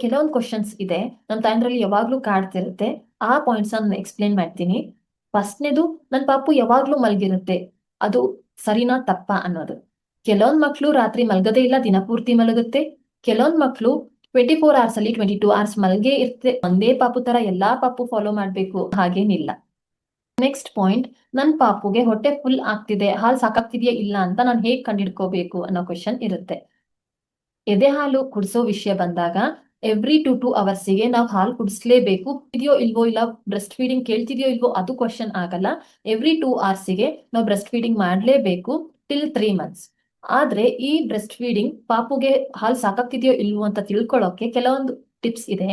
ಕೆಲವೊಂದು ಕ್ವಶನ್ಸ್ ಇದೆ ನಮ್ಮ ತಾಯಂದ್ರಲ್ಲಿ ಯಾವಾಗ್ಲೂ ಕಾಡ್ತಿರುತ್ತೆ ಆ ಪಾಯಿಂಟ್ಸ್ ನಾನು ಎಕ್ಸ್ಪ್ಲೇನ್ ಮಾಡ್ತೀನಿ. ಫಸ್ಟ್ನೇದು, ನನ್ ಪಾಪು ಯಾವಾಗ್ಲೂ ಮಲಗಿರುತ್ತೆ. ಅದು ಸರಿನಾ ತಪ್ಪ ಅನ್ನೋದು. ಕೆಲವೊಂದ್ ಮಕ್ಳು ರಾತ್ರಿ ಮಲಗದೇ ಇಲ್ಲ ದಿನಪೂರ್ತಿ ಮಲಗುತ್ತೆ. ಕೆಲವೊಂದ್ ಮಕ್ಳು ಟ್ವೆಂಟಿ ಫೋರ್ ಅವರ್ಸ್ ಅಲ್ಲಿ ಟ್ವೆಂಟಿ ಟೂ ಅವರ್ಸ್ ಮಲ್ಗೆ ಇರುತ್ತೆ ಒಂದೇ ಪಾಪು ತರ ಎಲ್ಲಾ ಪಾಪು ಫಾಲೋ ಮಾಡ್ಬೇಕು, ಹಾಗೇನಿಲ್ಲ. ನೆಕ್ಸ್ಟ್ ಪಾಯಿಂಟ್ ನನ್ ಪಾಪುಗೆ ಹೊಟ್ಟೆ ಫುಲ್ ಆಗ್ತಿದೆ, ಹಾಲು ಸಾಕಾಗ್ತಿದೆಯಾ ಇಲ್ಲ ಅಂತ ನಾನು ಹೇಗ್ ಕಂಡಿಡ್ಕೋಬೇಕು ಅನ್ನೋ ಕ್ವಶನ್ ಇರುತ್ತೆ. ಎದೆ ಹಾಲು ಕುಡಿಸೋ ವಿಷಯ ಬಂದಾಗ ಎವ್ರಿ ಟು ಟೂ ಅವರ್ಸಿಗೆ ನಾವು ಹಾಲು ಕುಡಿಸ್ಲೇಬೇಕು. ಇದೆಯೋ ಇಲ್ವೋ ಇಲ್ಲ ಬ್ರೆಸ್ಟ್ ಫೀಡಿಂಗ್ ಕೇಳ್ತಿದ್ಯೋ ಇಲ್ವೋ ಅದು ಕ್ವಶನ್ ಆಗಲ್ಲ. ಎವ್ರಿ ಟೂ ಅವರ್ಸಿಗೆ ನಾವು ಬ್ರೆಸ್ಟ್ ಫೀಡಿಂಗ್ ಮಾಡಲೇಬೇಕು ಟಿಲ್ ತ್ರೀ ಮಂತ್ಸ್ ಆದ್ರೆ ಈ ಬ್ರೆಸ್ಟ್ ಫೀಡಿಂಗ್ ಪಾಪುಗೆ ಹಾಲು ಸಾಕಾಗ್ತಿದೆಯೋ ಇಲ್ವೋ ಅಂತ ತಿಳ್ಕೊಳ್ಳೋಕೆ ಕೆಲವೊಂದು ಟಿಪ್ಸ್ ಇದೆ.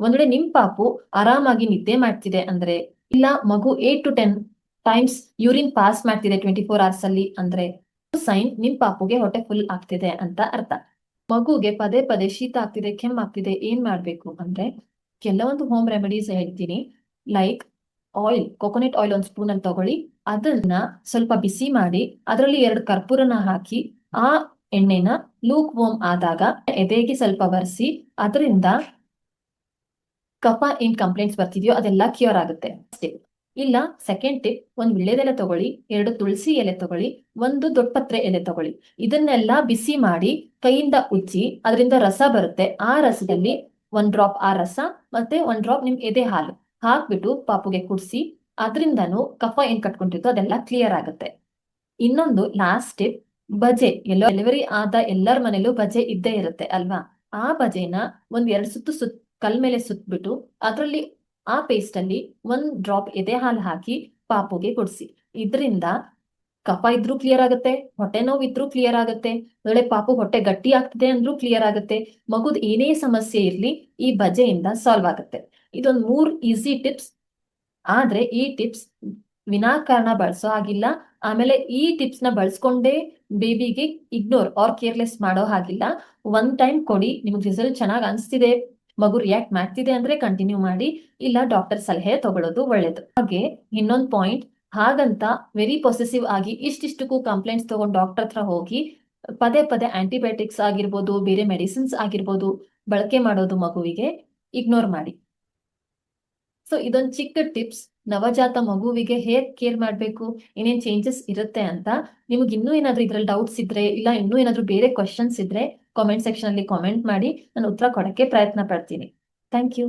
ಒಂದ್ ವೇಳೆ ನಿಮ್ ಪಾಪು ಆರಾಮಾಗಿ ನಿದ್ದೆ ಮಾಡ್ತಿದೆ ಅಂದ್ರೆ, ಇಲ್ಲ ಮಗು eight to ten times urine pass ಮಾಡ್ತಿದೆ ಟ್ವೆಂಟಿ ಫೋರ್ ಅವರ್ಸ್ ಅಲ್ಲಿ ಅಂದ್ರೆ ಸೈನ್ ನಿಮ್ ಪಾಪುಗೆ ಹೊಟ್ಟೆ ಫುಲ್ ಆಗ್ತಿದೆ ಅಂತ ಅರ್ಥ. ಮಗುಗೆ ಪದೇ ಪದೇ ಶೀತ ಆಗ್ತಿದೆ ಕೆಮ್ಮಾಗ್ತಿದೆ ಏನ್ ಮಾಡ್ಬೇಕು ಅಂದ್ರೆ ಕೆಲವೊಂದು ಹೋಮ್ ರೆಮಿಡೀಸ್ ಹೇಳ್ತೀನಿ. ಲೈಕ್ ಆಯಿಲ್ ಕೊಕೊನೆಟ್ ಆಯಿಲ್ ಒಂದು ಸ್ಪೂನ್ ಅಲ್ಲಿ ತಗೊಳ್ಳಿ. ಅದನ್ನ ಸ್ವಲ್ಪ ಬಿಸಿ ಮಾಡಿ ಅದರಲ್ಲಿ ಎರಡು ಕರ್ಪೂರನ ಹಾಕಿ ಆ ಎಣ್ಣೆನ ಲೂಕ್ ವೋಮ್ ಆದಾಗ ಎದೆಗೆ ಸ್ವಲ್ಪ ಬರ್ಸಿ ಅದರಿಂದ ಕಫ ಏನ್ ಕಂಪ್ಲೇಂಟ್ಸ್ ಬರ್ತಿದೆಯೋ ಅದೆಲ್ಲ ಕ್ಯೂರ್ ಆಗುತ್ತೆ. ಅಷ್ಟೇ ಇಲ್ಲ ಸೆಕೆಂಡ್ ಟಿಪ್ ಒಂದ್ ವಿಳ್ಳೆದೆಲೆ ತಗೊಳ್ಳಿ, ಎರಡು ತುಳಸಿ ಎಲೆ ತಗೊಳ್ಳಿ, ಒಂದು ದೊಡ್ಡಪತ್ರೆ ಎಲೆ ತಗೊಳ್ಳಿ. ಇದನ್ನೆಲ್ಲ ಬಿಸಿ ಮಾಡಿ ಕೈಯಿಂದ ಉಜ್ಜಿ ಅದರಿಂದ ರಸ ಬರುತ್ತೆ. ಆ ರಸದಲ್ಲಿ ಒಂದ್ ಡ್ರಾಪ್ ಆ ರಸ ಮತ್ತೆ ಒಂದ್ ಡ್ರಾಪ್ ನಿಮ್ ಎದೆ ಹಾಲು ಹಾಕ್ಬಿಟ್ಟು ಪಾಪುಗೆ ಕುಡಿಸಿ ಅದರಿಂದನು ಕಫ ಏನ್ ಕಟ್ಕೊಂಡಿರ್ತೋ ಅದೆಲ್ಲ ಕ್ಲಿಯರ್ ಆಗುತ್ತೆ. ಇನ್ನೊಂದು ಲಾಸ್ಟ್ ಟಿಪ್ ಬಜೆ. ಎಲ್ಲೋ ಡೆಲಿವರಿ ಆದ ಎಲ್ಲರ ಮನೇಲೂ ಬಜೆ ಇದ್ದೇ ಇರುತ್ತೆ ಅಲ್ವಾ? ಆ ಬಜೆನ ಒಂದ್ ಎರಡು ಸುತ್ತು ಸುತ್ ಕಲ್ ಮೇಲೆ ಸುತ್ಬಿಟ್ಟು ಅದರಲ್ಲಿ ಆ ಪೇಸ್ಟ್ ಅಲ್ಲಿ ಒಂದ್ ಡ್ರಾಪ್ ಎದೆ ಹಾಲು ಹಾಕಿ ಪಾಪುಗೆ ಕೊಡ್ಸಿ ಇದರಿಂದ ಕಫ ಇದ್ರೂ ಕ್ಲಿಯರ್ ಆಗುತ್ತೆ, ಹೊಟ್ಟೆ ನೋವು ಇದ್ರೂ ಕ್ಲಿಯರ್ ಆಗುತ್ತೆ, ಒಳ್ಳೆ ಪಾಪು ಹೊಟ್ಟೆ ಗಟ್ಟಿ ಆಗ್ತಿದೆ ಅಂದ್ರೂ ಕ್ಲಿಯರ್ ಆಗುತ್ತೆ, ಮಗುದ್ ಏನೇ ಸಮಸ್ಯೆ ಇರ್ಲಿ ಈ ಬಜೆಯಿಂದ ಸಾಲ್ವ್ ಆಗುತ್ತೆ. ಇದೊಂದ್ ಮೂರ್ ಈಸಿ ಟಿಪ್ಸ್ ಆದ್ರೆ ಈ ಟಿಪ್ಸ್ ವಿನಾಕಾರಣ ಬಳಸೋ ಹಾಗಿಲ್ಲ, ಆಮೇಲೆ ಈ ಟಿಪ್ಸ್ನ ಬಳಸ್ಕೊಂಡೇ ಬೇಬಿಗೆ ಇಗ್ನೋರ್ ಆರ್ ಕೇರ್ಲೆಸ್ ಮಾಡೋ ಹಾಗಿಲ್ಲ. ಒನ್ ಟೈಮ್ ಕೊಡಿ, ನಿಮ್ಗೆ ರಿಸಲ್ಟ್ ಚೆನ್ನಾಗಿ ಅನ್ಸ್ತಿದೆ. ಮಗು ರಿಯಾಕ್ಟ್ ಮಾಡ್ತಿದೆ ಅಂದ್ರೆ ಕಂಟಿನ್ಯೂ ಮಾಡಿ, ಇಲ್ಲ ಡಾಕ್ಟರ್ ಸಲಹೆ ತಗೊಳ್ಳೋದು ಒಳ್ಳೇದು. ಹಾಗೆ ಇನ್ನೊಂದು ಪಾಯಿಂಟ್ ಹಾಗಂತ ವೆರಿ ಪೊಸೆಸಿವ್ ಆಗಿ ಇಷ್ಟಿಷ್ಟಕ್ಕೂ ಕಂಪ್ಲೇಂಟ್ಸ್ ತಗೊಂಡು ಡಾಕ್ಟರ್ ಹತ್ರ ಹೋಗಿ, ಪದೇ ಪದೇ ಆಂಟಿಬಯೋಟಿಕ್ಸ್ ಆಗಿರ್ಬೋದು, ಬೇರೆ ಮೆಡಿಸಿನ್ಸ್ ಆಗಿರ್ಬೋದು ಬಳಕೆ ಮಾಡೋದು ಮಗುವಿಗೆ ಇಗ್ನೋರ್ ಮಾಡಿ. ಸೊ ಇದೊಂದು ಚಿಕ್ಕ ಟಿಪ್ಸ್ ನವಜಾತ ಮಗುವಿಗೆ ಹೇಗ್ ಕೇರ್ ಮಾಡಬೇಕು, ಏನೇನ್ ಚೇಂಜಸ್ ಇರುತ್ತೆ ಅಂತ ನಿಮಗೆ ಇನ್ನೂ ಏನಾದ್ರೂ ಇದ್ರಲ್ಲಿ ಡೌಟ್ಸ್ ಇದ್ರೆ, ಇಲ್ಲ ಇನ್ನೂ ಏನಾದ್ರೂ ಬೇರೆ ಕ್ವಶನ್ಸ್ ಇದ್ರೆ ಕಾಮೆಂಟ್ ಸೆಕ್ಷನ್ ಅಲ್ಲಿ ಕಾಮೆಂಟ್ ಮಾಡಿ ನಾನು ಉತ್ತರ ಕೊಡಕ್ಕೆ ಪ್ರಯತ್ನ ಪಡ್ತೀನಿ. Thank you